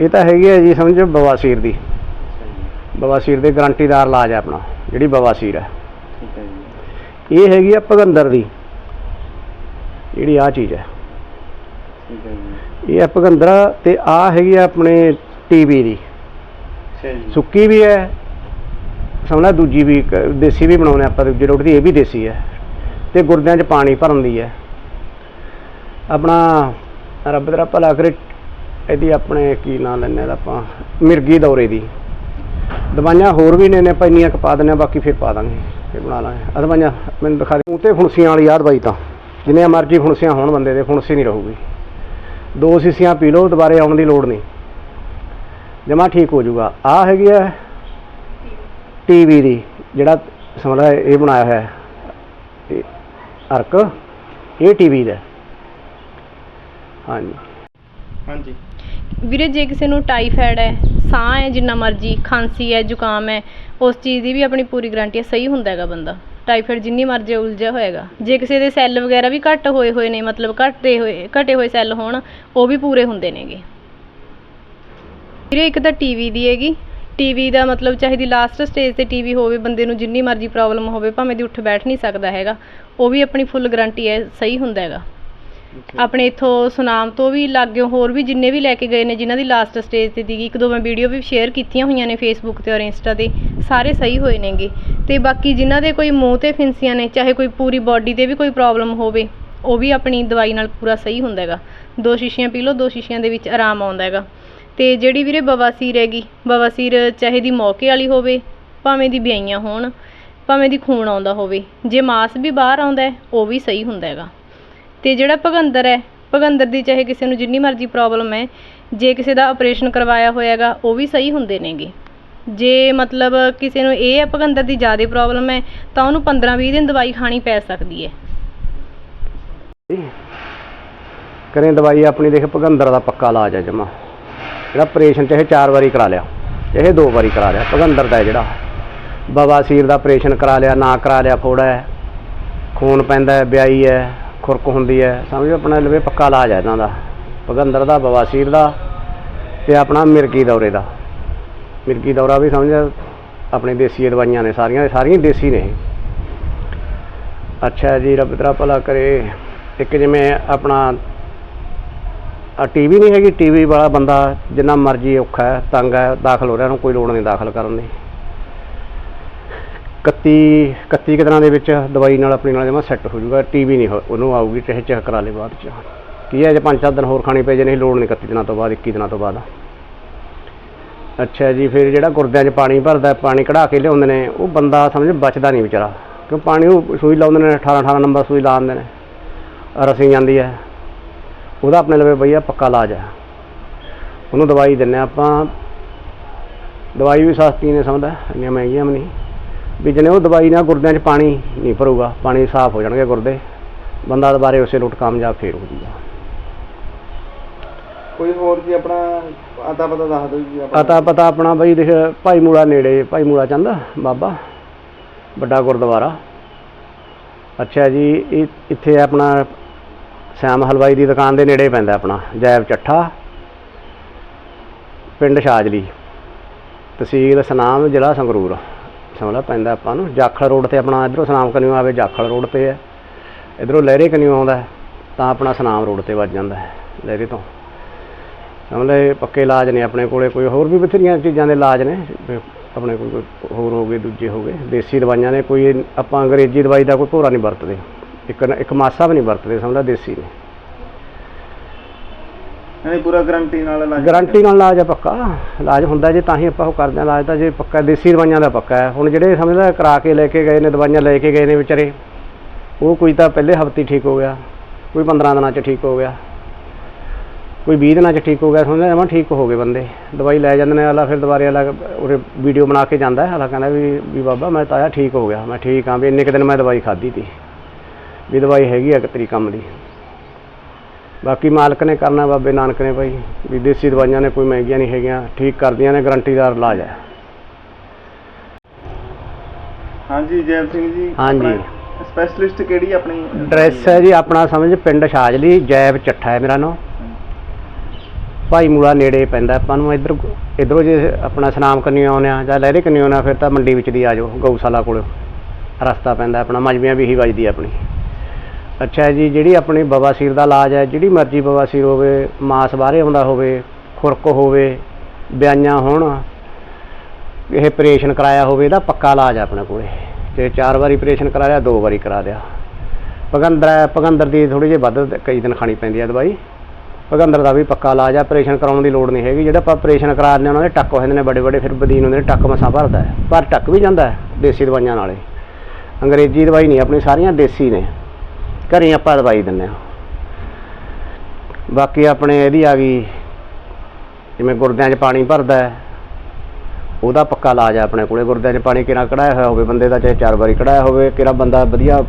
ਇਹ ਤਾਂ ਹੈਗੀ ਹੈ ਜੀ ਸਮਝੋ ਬਵਾਸੀਰ ਦੀ। ਬਵਾਸੀਰ ਦੇ ਗਰੰਟੀਦਾਰ ਇਲਾਜ ਹੈ ਆਪਣਾ ਜਿਹੜੀ ਬਵਾਸੀਰ ਹੈ ਠੀਕ ਹੈ ਜੀ। ਇਹ ਹੈਗੀ ਆ ਭਗੰਦਰ ਦੀ ਜਿਹੜੀ ਆ ਚੀਜ਼ ਹੈ ਠੀਕ ਹੈ ਜੀ। ਇਹ ਹੈ ਭਗੰਦਰ ਤੇ ਆ ਹੈਗੀ ਆ ਆਪਣੇ ਟੀਬੀ ਦੀ। ਸੁੱਕੀ ਵੀ ਹੈ ਸਮਝਣਾ ਦੂਜੀ ਵੀ ਦੇਸੀ ਵੀ ਬਣਾਉਂਦੇ ਆਪਾਂ ਦੂਜੀ ਰੋਟੀ ਇਹ ਵੀ ਦੇਸੀ ਹੈ। ਤੇ ਗੁਰਦਿਆਂ 'ਚ ਪਾਣੀ ਭਰਨ ਦੀ ਹੈ। ਆਪਣਾ ਰੱਬ ਤੇਰਾ ਭਲਾ ਕਰੇ ਇਹਦੀ ਆਪਣੇ ਕੀ ਨਾਂ ਲੈਂਦੇ ਇਹਦਾ ਆਪਾਂ, ਮਿਰਗੀ ਦੌਰੇ ਦੀ। ਦਵਾਈਆਂ ਹੋਰ ਵੀ ਨੇ ਨੇ ਆਪਾਂ ਇੰਨੀਆਂ ਕੁ ਪਾ ਦਿੰਦੇ ਹਾਂ ਬਾਕੀ ਫਿਰ ਪਾ ਦਾਂਗੇ, ਫਿਰ ਬਣਾ ਲਾਂਗੇ। ਆਹ ਦਵਾਈਆਂ ਮੈਨੂੰ ਦਿਖਾ ਦੇ। ਮੂੰਹ ਤੇ ਫੁਣਸੀਆਂ ਵਾਲੀ ਆਹ ਦਵਾਈ ਤਾਂ, ਜਿੰਨੀਆਂ ਮਰਜ਼ੀ ਫੁਣਸੀਆਂ ਹੋਣ ਬੰਦੇ ਦੇ, ਫੁਣਸੀ ਨਹੀਂ ਰਹੂਗੀ। ਦੋ ਸੀਸੀਆਂ ਪੀ ਲਓ, ਦੁਬਾਰੇ ਆਉਣ ਦੀ ਲੋੜ ਨਹੀਂ। ਜਮਾ ਠੀਕ ਹੋ ਜਾਊਗਾ। ਆ ਹੈਗੀ ਹੈ ਟੀਵੀ ਦੀ, ਜਿਹੜਾ ਸਮਝ ਇਹ ਬਣਾਇਆ ਹੋਇਆ ਹੈ। ਇਹ ਅਰਕ, ਇਹ ਟੀਵੀ ਦਾ। ਹਾਂਜੀ। ਹਾਂਜੀ। ਵੀਰੇ, ਜੇ ਕਿਸੇ ਨੂੰ ਟਾਈਫਾਇਡ ਹੈ, ਸਾਹ ਹੈ ਜਿੰਨਾ ਮਰਜ਼ੀ, ਖਾਂਸੀ ਹੈ, ਜ਼ੁਕਾਮ ਹੈ, ਉਸ ਚੀਜ਼ ਦੀ ਵੀ ਆਪਣੀ ਪੂਰੀ ਗਾਰੰਟੀ ਹੈ, ਸਹੀ ਹੁੰਦਾ ਹੈਗਾ ਬੰਦਾ। ਟਾਈਫਾਇਡ ਜਿੰਨੀ ਮਰਜ਼ੀ ਉਲਝਿਆ ਹੋਏਗਾ। ਜੇ ਕਿਸੇ ਦੇ ਸੈੱਲ ਵਗੈਰਾ ਵੀ ਘੱਟ ਹੋਏ ਹੋਏ ਨੇ, ਮਤਲਬ ਘਟੇ ਹੋਏ ਘਟੇ ਹੋਏ ਸੈੱਲ ਹੋਣ, ਉਹ ਵੀ ਪੂਰੇ ਹੁੰਦੇ ਨੇਗੇ। ਵੀਰੇ, ਇੱਕ ਤਾਂ ਟੀਵੀ ਦੀ ਹੈਗੀ। ਟੀਵੀ ਦਾ ਮਤਲਬ ਚਾਹੇ ਦੀ ਲਾਸਟ ਸਟੇਜ ਤੇ ਟੀਵੀ ਹੋਵੇ, ਬੰਦੇ ਨੂੰ ਜਿੰਨੀ ਮਰਜ਼ੀ ਪ੍ਰੋਬਲਮ ਹੋਵੇ, ਭਾਵੇਂ ਦੀ ਉੱਠ ਬੈਠ ਨਹੀਂ ਸਕਦਾ ਹੈਗਾ, ਉਹ ਵੀ ਆਪਣੀ ਫੁੱਲ ਗਾਰੰਟੀ ਹੈ, ਸਹੀ ਹੁੰਦਾ ਹੈਗਾ। ਆਪਣੇ ਇਥੋਂ ਸੁਨਾਮ ਤੋਂ ਵੀ ਲਾਗੇ ਹੋਰ ਵੀ ਜਿੰਨੇ ਵੀ ਲੈ ਕੇ ਗਏ ਨੇ, ਜਿਨ੍ਹਾਂ ਦੀ ਲਾਸਟ ਸਟੇਜ ਤੇ ਸੀਗੀ ਇੱਕ ਦੋ ਮੈਂ ਵੀਡੀਓ ਵੀ ਸ਼ੇਅਰ ਕੀਤੀਆਂ ਹੋਈਆਂ ਨੇ ਫੇਸਬੁੱਕ ਤੇ ਔਰ ਇੰਸਟਾ ਤੇ, ਸਾਰੇ ਸਹੀ ਹੋਏ ਨੇਗੇ। ਤੇ ਬਾਕੀ ਜਿਨ੍ਹਾਂ ਦੇ ਕੋਈ ਮੂੰਹ ਤੇ ਫਿੰਸੀਆਂ ਨੇ, ਚਾਹੇ ਕੋਈ ਪੂਰੀ ਬਾਡੀ ਤੇ ਵੀ ਕੋਈ ਪ੍ਰੋਬਲਮ ਹੋਵੇ, ਉਹ ਵੀ ਆਪਣੀ ਦਵਾਈ ਨਾਲ ਪੂਰਾ ਸਹੀ ਹੁੰਦਾ ਹੈਗਾ। ਦੋ ਸ਼ੀਸ਼ੀਆਂ ਪੀ ਲਓ, ਦੋ ਸ਼ੀਸ਼ੀਆਂ ਦੇ ਵਿੱਚ ਆਰਾਮ ਆਉਂਦਾ ਹੈਗਾ। ਤੇ ਜਿਹੜੀ ਵੀਰੇ ਬਵਾਸੀਰ ਹੈਗੀ, ਬਵਾਸੀਰ ਚਾਹੇ ਦੀ ਮੌਕੇ ਵਾਲੀ ਹੋਵੇ, ਭਾਵੇਂ ਦੀ ਵਿਆਈਆਂ ਹੋਣ, ਭਾਵੇਂ ਦੀ ਖੂਨ ਆਉਂਦਾ ਹੋਵੇ, ਜੇ ਮਾਸ ਵੀ ਬਾਹਰ ਆਉਂਦਾ ਉਹ ਵੀ ਸਹੀ ਹੁੰਦਾ ਹੈਗਾ। ਤੇ ਜਿਹੜਾ ਭਗੰਦਰ ਹੈ, ਭਗੰਦਰ ਦੀ ਚਾਹੇ ਕਿਸੇ ਨੂੰ ਜਿੰਨੀ ਮਰਜ਼ੀ ਪ੍ਰੋਬਲਮ ਹੈ, ਜੇ ਕਿਸੇ ਦਾ ਆਪਰੇਸ਼ਨ ਕਰਵਾਇਆ ਹੋਇਆ ਹੈਗਾ ਉਹ ਵੀ ਸਹੀ ਹੁੰਦੇ ਨੇਗੇ। ਜੇ ਮਤਲਬ ਕਿਸੇ ਨੂੰ ਇਹ ਹੈ ਭਗੰਦਰ ਦੀ ਜ਼ਿਆਦਾ ਪ੍ਰੋਬਲਮ ਹੈ, ਤਾਂ ਉਹਨੂੰ 15-20 ਦਿਨ ਦਵਾਈ ਖਾਣੀ ਪੈ ਸਕਦੀ ਹੈ। ਕਰੇ ਦਵਾਈ ਆਪਣੀ ਦੇਖ, ਭਗੰਦਰ ਦਾ ਪੱਕਾ ਇਲਾਜ ਹੈ ਜਮਾ। ਜਿਹੜਾ ਆਪਰੇਸ਼ਨ ਚਾਹੇ ਚਾਰ ਵਾਰੀ ਕਰਾ ਲਿਆ, ਚਾਹੇ ਦੋ ਵਾਰੀ ਕਰਾ ਲਿਆ, ਭਗੰਦਰ ਦਾ ਹੈ ਜਿਹੜਾ। ਬਵਾਸੀਰ ਦਾ ਆਪਰੇਸ਼ਨ ਕਰਾ ਲਿਆ, ਨਾ ਕਰਾ ਲਿਆ, ਫੋੜਾ ਹੈ। ਖੂਨ ਪੈਂਦਾ ਹੈ ਵਿਆਈ ਹੈ। ਖੁਰਕ ਹੁੰਦੀ ਹੈ ਸਮਝੋ ਆਪਣਾ ਲਵੇ ਪੱਕਾ ਇਲਾਜ ਹੈ ਇਹਨਾਂ ਦਾ। ਭਗੰਦਰ ਦਾ ਬਵਾਸੀਰ ਦਾ ਤੇ ਆਪਣਾ ਮਿਰਗੀ ਦੌਰੇ ਦਾ। ਮਿਰਗੀ ਦੌਰਾ ਵੀ ਸਮਝ ਆਪਣੇ ਦੇਸੀ ਦਵਾਈਆਂ ਨੇ ਸਾਰੀਆਂ ਸਾਰੀਆਂ ਦੇਸੀ ਨੇ ਅੱਛਾ ਜੀ, ਰੱਬ ਤੇਰਾ ਭਲਾ ਕਰੇ। ਇੱਕ ਜਿਵੇਂ ਆਪਣਾ ਆ ਟੀਵੀ ਨਹੀਂ ਹੈਗੀ, ਟੀਵੀ ਵਾਲਾ ਬੰਦਾ ਜਿੰਨਾ ਮਰਜ਼ੀ ਔਖਾ ਹੈ, ਤੰਗ ਹੈ, ਦਾਖਲ ਹੋ ਰਿਹਾ, ਉਹਨੂੰ ਕੋਈ ਲੋੜ ਨਹੀਂ ਦਾਖਲ ਕਰਨ ਦੀ। 31 31 ਕੁ ਦਿਨਾਂ ਦੇ ਵਿੱਚ ਦਵਾਈ ਨਾਲ ਆਪਣੀ ਨਾਲ ਜਮਾ ਸੈੱਟ ਹੋ ਜਾਊਗਾ ਟੀਵੀ ਨਹੀਂ ਹੋ- ਉਹਨੂੰ ਆਊਗੀ ਚਾਹੇ ਚੈੱਕ ਕਰਾ ਲੇ ਬਾਅਦ ਚ। ਕੀ ਹੈ ਜੇ ਪੰਜ ਸੱਤ ਦਿਨ ਹੋਰ ਖਾਣੇ ਪੈ ਜੇ ਨਹੀਂ ਲੋੜ ਨਹੀਂ 31 ਦਿਨਾਂ ਤੋਂ ਬਾਅਦ 21 ਦਿਨਾਂ ਤੋਂ ਬਾਅਦ। ਅੱਛਾ ਜੀ, ਫਿਰ ਜਿਹੜਾ ਗੁਰਦਿਆਂ 'ਚ ਪਾਣੀ ਭਰਦਾ, ਪਾਣੀ ਕਢਾ ਕੇ ਲਿਆਉਂਦੇ ਨੇ, ਉਹ ਬੰਦਾ ਸਮਝ ਬਚਦਾ ਨਹੀਂ ਵਿਚਾਰਾ। ਕਿਉਂ ਪਾਣੀ ਉਹ ਸੂਈ ਲਾਉਂਦੇ ਨੇ 18 18 ਨੰਬਰ ਸੂਈ ਲਾ ਦਿੰਦੇ ਨੇ। ਰਸੀ ਜਾਂਦੀ ਹੈ। ਉਹਦਾ ਆਪਣੇ ਲਵੇ ਬਈਆ ਪੱਕਾ ਇਲਾਜ ਹੈ। ਉਹਨੂੰ ਦਵਾਈ ਦਿੰਨੇ ਆਪਾਂ। ਦਵਾਈ ਵੀ ਸਸਤੀ ਨੇ ਸਮਝਦਾ, ਇੰਨੀਆਂ ਮਹਿੰਗੀਆਂ ਵੀ ਨਹੀਂ। ਵੀ ਜਨੇ ਉਹ ਦਵਾਈ ਨਾਲ ਗੁਰਦਿਆਂ 'ਚ ਪਾਣੀ ਨਹੀਂ ਭਰੂਗਾ ਪਾਣੀ ਸਾਫ਼ ਹੋ ਜਾਣਗੇ ਗੁਰਦੇ। ਬੰਦਾ ਦੁਬਾਰੇ ਉਸੇ ਲੁੱਟ ਕਾਮਯਾਬ ਫੇਰ ਹੋ ਜੂਗਾ। ਕੋਈ ਹੋਰ ਜੀ ਆਪਣਾ ਆਤਾ ਪਤਾ ਦੱਸ ਦਿਓ ਜੀ ਆਪਣਾ। ਅਤਾ ਪਤਾ ਆਪਣਾ ਬਈ ਦੇਖ ਭਾਈ ਮੂਲਾ ਨੇੜੇ ਭਾਈ ਮੂਲਾ ਚੰਦ ਬਾਬਾ ਵੱਡਾ ਗੁਰਦੁਆਰਾ। ਅੱਛਾ ਜੀ ਇਹ ਇੱਥੇ ਆਪਣਾ ਸ਼ਾਮ ਹਲਵਾਈ ਦੀ ਦੁਕਾਨ ਦੇ ਨੇੜੇ ਪੈਂਦਾ ਆਪਣਾ ਜੈਬ ਚੱਠਾ ਪਿੰਡ ਸ਼ਾਜਲੀ ਤਹਿਸੀਲ ਸਨਾਮ ਜ਼ਿਲ੍ਹਾ ਸੰਗਰੂਰ। ਸਮਝਦਾ ਪੈਂਦਾ ਆਪਾਂ ਨੂੰ। ਜਾਖਲ ਰੋਡ ਤੇ ਆਪਣਾ ਇਧਰੋਂ ਸਨਾਮ ਕਨਿਓ ਆਵੇ, ਜਾਖਲ ਰੋਡ ਤੇ ਹੈ। ਇਧਰੋਂ ਲਹਿਰੇ ਕਨਿਓ ਆਉਂਦਾ ਤਾਂ ਆਪਣਾ ਸਨਾਮ ਰੋਡ ਤੇ ਵੱਜ ਜਾਂਦਾ ਲਹਿਰੇ ਤੋਂ। ਸਮਝ ਲੈ ਪੱਕੇ ਇਲਾਜ ਨੇ ਆਪਣੇ ਕੋਲੇ, ਕੋਈ ਹੋਰ ਵੀ ਬਥੇਰੀਆਂ ਚੀਜ਼ਾਂ ਦੇ ਇਲਾਜ ਨੇ ਆਪਣੇ ਕੋਲ ਕੋਈ ਹੋਰ ਹੋ ਗਏ, ਦੂਜੇ ਹੋ ਗਏ। ਦੇਸੀ ਦਵਾਈਆਂ ਨੇ, ਕੋਈ ਆਪਾਂ ਅੰਗਰੇਜ਼ੀ ਦਵਾਈ ਦਾ ਕੋਈ ਭੋਰਾ ਨਹੀਂ ਵਰਤਦੇ। ਇੱਕ ਨ- ਇੱਕ ਮਾਸਾ ਵੀ ਨਹੀਂ ਵਰਤਦੇ ਸਮਝ ਲੈ ਦੇਸੀ ਨੇ। ਯਾਨੀ ਪੂਰਾ ਗਾਰੰਟੀ ਨਾਲ ਇਲਾਜ ਗਾਰੰਟੀ ਨਾਲ ਇਲਾਜ ਹੈ ਪੱਕਾ। ਇਲਾਜ ਹੁੰਦਾ ਜੇ ਤਾਂ ਹੀ ਆਪਾਂ ਉਹ ਕਰਦੇ ਹਾਂ ਇਲਾਜ ਤਾਂ ਜੇ ਪੱਕਾ ਦੇਸੀ ਦਵਾਈਆਂ ਦਾ ਪੱਕਾ ਹੈ। ਹੁਣ ਜਿਹੜੇ ਸਮਝਦਾ ਕਰਾ ਕੇ ਲੈ ਕੇ ਗਏ ਨੇ ਦਵਾਈਆਂ ਲੈ ਕੇ ਗਏ ਨੇ ਵਿਚਾਰੇ ਉਹ ਕੋਈ ਤਾਂ ਪਹਿਲੇ ਹਫ਼ਤੇ ਠੀਕ ਹੋ ਗਿਆ ਕੋਈ 15 ਦਿਨਾਂ 'ਚ ਠੀਕ ਹੋ ਗਿਆ ਕੋਈ 20 ਦਿਨਾਂ 'ਚ ਠੀਕ ਹੋ ਗਿਆ ਸਮਝਦਾ ਜਮਾਂ ਠੀਕ ਹੋ ਗਏ ਬੰਦੇ। ਦਵਾਈ ਲੈ ਜਾਂਦੇ ਨੇ ਆਲਾ ਫਿਰ ਦੁਬਾਰੇ ਆਲਾ ਉਹਦੇ ਵੀਡੀਓ ਬਣਾ ਕੇ ਜਾਂਦਾ ਹੈ ਆਲਾ ਕਹਿੰਦਾ ਵੀ ਵੀ ਬਾਬਾ ਮੈਂ ਤਾਂ ਆਇਆ ਠੀਕ ਹੋ ਗਿਆ ਮੈਂ ਠੀਕ ਹਾਂ ਵੀ ਇੰਨੇ ਕੁ ਦਿਨ ਮੈਂ ਦਵਾਈ ਖਾਧੀ ਤੀ। ਵੀ ਦਵਾਈ ਹੈਗੀ ਆ ਇੱਕ ਤੇਰੀ ਕੰਮ ਦੀ। ਬਾਕੀ ਮਾਲਕ ਨੇ ਕਰਨਾ ਬਾਬੇ ਨਾਨਕ ਨੇ ਭਾਈ ਵੀ ਦੇਸੀ ਦਵਾਈਆਂ ਨੇ ਕੋਈ ਮਹਿੰਗੀਆਂ ਨਹੀਂ ਹੈਗੀਆਂ ਠੀਕ ਕਰਦੀਆਂ ਨੇ ਗਰੰਟੀਦਾਰ ਇਲਾਜ ਹੈ। ਹਾਂਜੀ ਜੈਬ ਸਿੰਘ ਜੀ ਹਾਂਜੀ। ਸਪੈਸ਼ਲਿਸਟ ਕਿਹੜੀ ਆਪਣੀ ਡਰੈਸ ਹੈ ਜੀ ਆਪਣਾ ਸਮਝ ਪਿੰਡ ਸ਼ਾਜਲੀ ਜੈਬ ਚੱਠਾ ਹੈ ਮੇਰਾ ਨਾਮ। ਭਾਈ ਮੂਲਾ ਨੇੜੇ ਪੈਂਦਾ ਆਪਾਂ ਨੂੰ ਇੱਧਰ ਇੱਧਰੋਂ ਜੇ ਆਪਣਾ ਸਨਾਮ ਕੰਨੀ ਆਉਂਦੇ ਆ ਜਾਂ ਲਹਿਰੇ ਕੰਨੀ ਆਉਂਦੇ ਆ ਫਿਰ ਤਾਂ ਮੰਡੀ ਵਿੱਚ ਦੀ ਆ ਜਾਓ ਗਊਸ਼ਾਲਾ ਕੋਲ। ਰਸਤਾ ਪੈਂਦਾ ਆਪਣਾ ਮਜਬੀਆਂ ਵੀ ਹੀ ਵੱਜਦੀ ਆਪਣੀ। ਅੱਛਾ ਜੀ, ਜਿਹੜੀ ਆਪਣੀ ਬਵਾਸੀਰ ਦਾ ਇਲਾਜ ਹੈ, ਜਿਹੜੀ ਮਰਜ਼ੀ ਬਵਾਸੀਰ ਹੋਵੇ, ਮਾਸ ਬਾਹਰੇ ਆਉਂਦਾ ਹੋਵੇ, ਖੁਰਕ ਹੋਵੇ, ਬਿਆਈਆਂ ਹੋਣ, ਇਹ ਆਪਰੇਸ਼ਨ ਕਰਾਇਆ ਹੋਵੇ, ਇਹਦਾ ਪੱਕਾ ਇਲਾਜ ਹੈ ਆਪਣੇ ਕੋਲੇ। ਜੇ ਚਾਰ ਵਾਰੀ ਆਪਰੇਸ਼ਨ ਕਰਾ ਲਿਆ, ਦੋ ਵਾਰੀ ਕਰਾ ਲਿਆ। ਪਗੰਦਰ ਹੈ, ਪਗੰਦਰ ਦੀ ਥੋੜੀ ਜਿਹੀ ਵੱਧ, ਕਈ ਦਿਨ ਖਾਣੀ ਪੈਂਦੀ ਹੈ ਦਵਾਈ। ਪਗੰਦਰ ਦਾ ਵੀ ਪੱਕਾ ਇਲਾਜ ਹੈ ਆਪਰੇਸ਼ਨ ਕਰਾਉਣ ਦੀ ਲੋੜ ਨਹੀਂ ਹੈਗੀ। ਜਿਹੜਾ ਆਪਾਂ ਆਪਰੇਸ਼ਨ ਕਰਾ ਦਿੰਦੇ ਹਾਂ, ਉਹਨਾਂ ਦੇ ਟੱਕ ਹੋ ਜਾਂਦੇ ਨੇ ਵੱਡੇ ਵੱਡੇ, ਫਿਰ ਬਦੀਨ ਹੁੰਦੇ ਨੇ, ਟੱਕ ਮਸਾਂ ਭਰਦਾ ਪਰ ਟੱਕ ਵੀ ਜਾਂਦਾ ਦੇਸੀ ਦਵਾਈਆਂ ਨਾਲੇ। ਅੰਗਰੇਜ਼ੀ ਦਵਾਈ ਨਹੀਂ, ਆਪਣੀ ਸਾਰੀਆਂ ਦੇਸੀ ਨੇ। ਘਰੇ ਆਪਾਂ ਦਵਾਈ ਦਿੰਦੇ ਹਾਂ। ਬਾਕੀ ਆਪਣੇ ਇਹਦੀ ਆ ਗਈ ਜਿਵੇਂ ਗੁਰਦਿਆਂ 'ਚ ਪਾਣੀ ਭਰਦਾ ਹੈ, ਉਹਦਾ ਪੱਕਾ ਇਲਾਜ ਹੈ ਆਪਣੇ ਕੋਲੇ। ਗੁਰਦਿਆਂ 'ਚ ਪਾਣੀ ਕਿਹੜਾ ਕਢਾਇਆ ਹੋਇਆ ਹੋਵੇ, ਬੰਦੇ ਦਾ ਚਾਹੇ ਚਾਰ ਵਾਰੀ ਕਢਾਇਆ ਹੋਵੇ, ਕਿਹੜਾ ਬੰਦਾ ਵਧੀਆ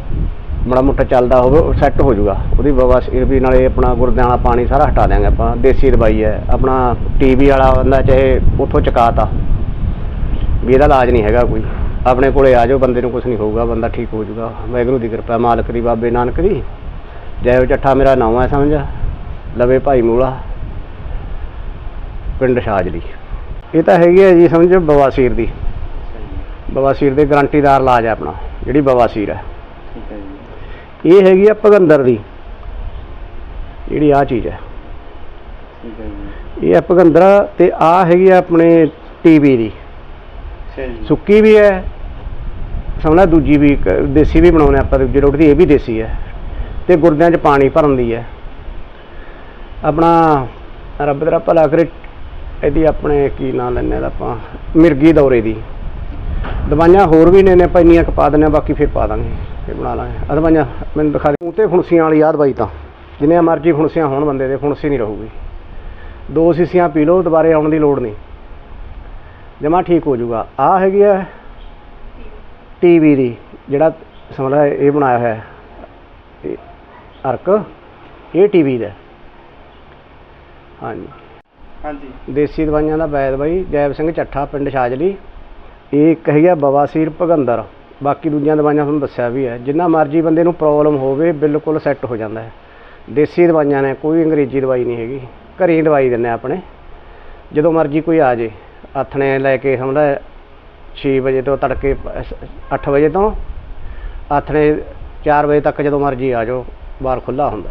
ਮਾੜਾ ਮੋਟਾ ਚੱਲਦਾ ਹੋਵੇ, ਉਹ ਸੈੱਟ ਹੋ ਜਾਊਗਾ। ਉਹਦੀ ਬਵਾਸੀਰ ਵੀ ਨਾਲੇ ਆਪਣਾ ਗੁਰਦਿਆਂ ਵਾਲਾ ਪਾਣੀ ਸਾਰਾ ਹਟਾ ਦਿਆਂਗੇ ਆਪਾਂ। ਦੇਸੀ ਦਵਾਈ ਹੈ, ਆਪਣਾ ਟੀਵੀ ਵਾਲਾ ਬੰਦਾ ਚਾਹੇ ਉੱਥੋਂ ਚਕਾਤਾ ਵੀ ਇਹਦਾ ਇਲਾਜ ਨਹੀਂ ਹੈਗਾ ਕੋਈ। ਆਪਣੇ ਕੋਲੇ ਆ ਜਾਓ ਬੰਦੇ ਨੂੰ ਕੁਝ ਨਹੀਂ ਹੋਊਗਾ ਬੰਦਾ ਠੀਕ ਹੋ ਜਾਊਗਾ। ਵਾਹਿਗੁਰੂ ਦੀ ਕਿਰਪਾ ਮਾਲਕ ਦੀ ਬਾਬੇ ਨਾਨਕ ਦੀ। ਜੈ ਚੱਠਾ ਮੇਰਾ ਨਾਮ ਹੈ ਸਮਝ। ਲਵੇ ਭਾਈ ਮੂਲਾ ਪਿੰਡ ਸ਼ਾਜਲੀ। ਇਹ ਤਾਂ ਹੈਗੀ ਹੈ ਜੀ ਸਮਝ ਬਵਾਸੀਰ ਦੀ। ਬਵਾਸੀਰ ਦੇ ਗਰੰਟੀਦਾਰ ਇਲਾਜ ਹੈ ਆਪਣਾ ਜਿਹੜੀ ਬਵਾਸੀਰ ਹੈ। ਇਹ ਹੈਗੀ ਆ ਭਗੰਦਰ ਦੀ ਜਿਹੜੀ ਆ ਚੀਜ਼ ਹੈ। ਇਹ ਹੈ ਭਗੰਦਰ ਤੇ ਆ ਹੈਗੀ ਆ ਆਪਣੇ ਟੀਵੀ ਦੀ। ਸੁੱਕੀ ਵੀ ਹੈ ਸਮਝਣਾ ਦੂਜੀ ਵੀ ਇੱਕ ਦੇਸੀ ਵੀ ਬਣਾਉਂਦੇ ਆਪਾਂ, ਦੂਜੀ ਰੋਟੀ ਦੀ, ਇਹ ਵੀ ਦੇਸੀ ਹੈ। ਤੇ ਗੁਰਦਿਆਂ 'ਚ ਪਾਣੀ ਭਰਨ ਦੀ ਹੈ। ਆਪਣਾ ਰੱਬ ਤੇਰਾ ਭਲਾ ਕਰੇ, ਇਹਦੀ ਆਪਣੇ ਕੀ ਨਾਂ ਲੈਂਦੇ ਆ ਆਪਾਂ, ਮਿਰਗੀ ਦੌਰੇ ਦੀ। ਦਵਾਈਆਂ ਹੋਰ ਵੀ ਨੇ ਨੇ ਆਪਾਂ ਇੰਨੀਆਂ ਕੁ ਪਾ ਦਿੰਦੇ ਹਾਂ, ਬਾਕੀ ਫਿਰ ਪਾ ਦਾਂਗੇ, ਫਿਰ ਬਣਾ ਲਾਂਗੇ। ਆਹ ਦਵਾਈਆਂ ਮੈਨੂੰ ਦਿਖਾ ਦੇ। ਮੂੰਹ ਤੇ ਫੁਣਸੀਆਂ ਵਾਲੀ ਆਹ ਦਵਾਈ ਤਾਂ, ਜਿੰਨੀਆਂ ਮਰਜ਼ੀ ਫੁਣਸੀਆਂ ਹੋਣ ਬੰਦੇ ਦੇ, ਫੁਣਸੀ ਨਹੀਂ ਰਹੂਗੀ। ਦੋ ਸੀਸੀਆਂ ਪੀ ਲਓ, ਦੁਬਾਰੇ ਆਉਣ ਦੀ ਲੋੜ ਨਹੀਂ। ਜਮਾ ਠੀਕ ਹੋ ਜਾਊਗਾ। ਆ ਹੈਗੀ ਆ ਟੀਵੀ ਦੀ ਜਿਹੜਾ ਸਮਝਦਾ ਇਹ ਬਣਾਇਆ ਹੋਇਆ ਹੈ ਇਹ ਅਰਕ ਇਹ ਟੀਵੀ ਦਾ ਹਾਂਜੀ। ਹਾਂਜੀ। ਦੇਸੀ ਦਵਾਈਆਂ ਦਾ ਵੈਦ ਬਾਈ ਜੈਬ ਸਿੰਘ ਚੱਠਾ ਪਿੰਡ ਸ਼ਾਜਲੀ ਇਹ ਇੱਕ ਹੈਗਾ ਬਵਾਸੀਰ ਭਗੰਦਰ। ਬਾਕੀ ਦੂਜੀਆਂ ਦਵਾਈਆਂ ਤੁਹਾਨੂੰ ਦੱਸਿਆ ਵੀ ਹੈ। ਜਿੰਨਾ ਮਰਜ਼ੀ ਬੰਦੇ ਨੂੰ ਪ੍ਰੋਬਲਮ ਹੋਵੇ ਬਿਲਕੁਲ ਸੈੱਟ ਹੋ ਜਾਂਦਾ ਹੈ। ਦੇਸੀ ਦਵਾਈਆਂ ਨੇ ਕੋਈ ਅੰਗਰੇਜ਼ੀ ਦਵਾਈ ਨਹੀਂ ਹੈਗੀ। ਘਰੇ ਹੀ ਦਵਾਈ ਦਿੰਦੇ ਆ ਆਪਣੇ। ਜਦੋਂ ਮਰਜ਼ੀ ਕੋਈ ਆ ਜੇ। ਆਥਣੇ ਲੈ ਕੇ ਸਮਝਦਾ 6 ਵਜੇ ਤੋਂ ਤੜਕੇ 8 ਵਜੇ ਤੋਂ ਆਥਣੇ 4 ਵਜੇ ਤੱਕ ਜਦੋਂ ਮਰਜ਼ੀ ਆ ਜਾਓ ਬਾਰ ਖੁੱਲਾ ਹੁੰਦਾ